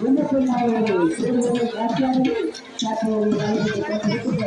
விண்ணப்பமாவது சிறுவரை காட்டியானது தற்போது நடைபெற்றுக்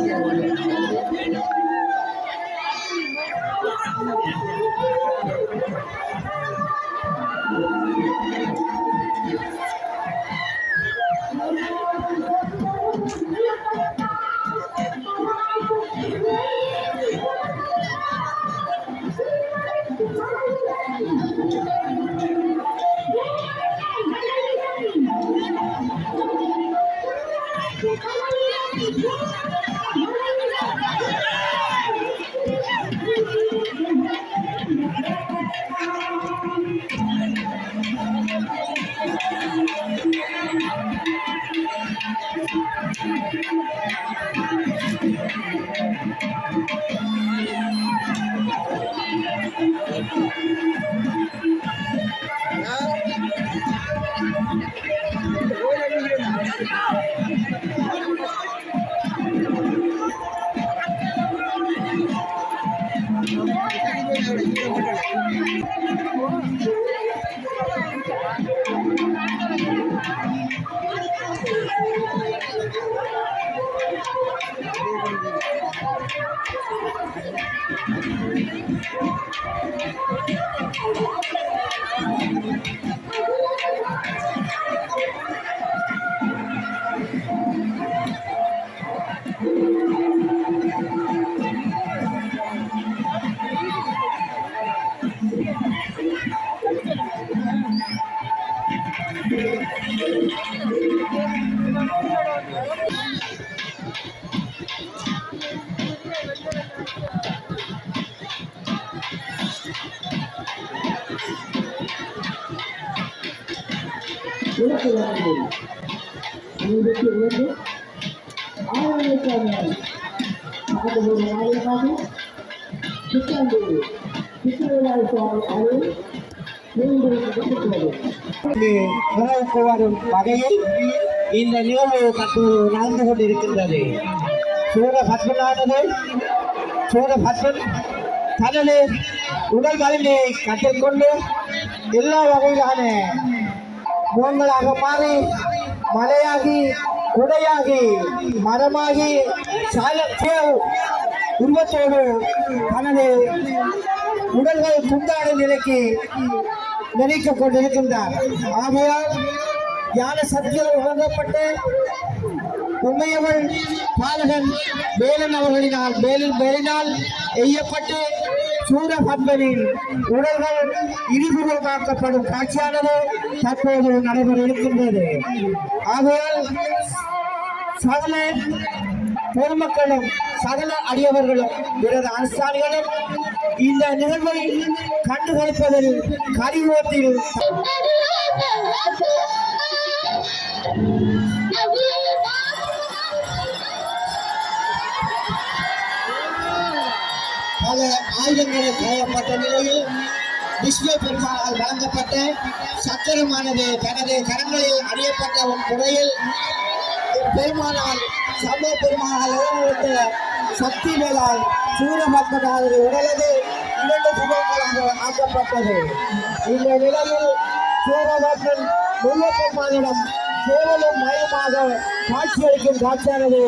சூரிய மக்கள் அவர்கள் சூரிய மக்களின் கருத்துக்களுக்கு இலக்கு வழங்குவது ஐம்பத்தி இரண்டு ஆயிரக்கான கடந்த ஒரு மாதமாக சித்தாண்டு வகையில் இந்த நிகழ்வு நடந்து கொண்டிருக்கின்றது. சூர பத்மனானது சூர பத்மன் தனது உடல் வலிமையை கற்றுக்கொண்டு எல்லா வகையிலான முகங்களாக மாறி மலையாகி குடையாகி மரமாகி சால உருவத்தோடு தனது உடல்கள் துண்டாடும் நிலைக்கு நினைத்துக் கொண்டிருக்கின்றார். ஆகையால் ஞான சத்தியம் உணர்ந்தப்பட்டு உண்மையவள் பாலகன் வேலன் அவர்களினால் வேலின் வேலினால் எய்யப்பட்டு சூரபத்மனின் உடல்கள் இடிபுறமாக்கப்படும் காட்சியானது தற்போது நடைபெற இருக்கின்றது. ஆகையால் சகல பொதுமக்களும் சகல அடியவர்களும் விரத அனுஷ்டானிகளும் இந்த நிகழ்வை கண்டுகளிப்பதில் கரிவோட்டில் பல ஆயுதங்களை தேவைப்பட்ட நிலையில் விஷ்ணு பெருமானால் வழங்கப்பட்ட சக்கரமானது தனது கரங்களில் அறியப்பட்ட முறையில் பெருமானால் சம பெருமானால் சக்தி மேலால் சூரபத்மனாவது உடலது இரண்டு சுகங்களாக ஆக்கப்பட்டது. இந்த நிலையில் சூரபத்மன் முருகப்பெருமானிடம் கேவலம் மயமாக காட்சியளிக்கும் காட்சியானது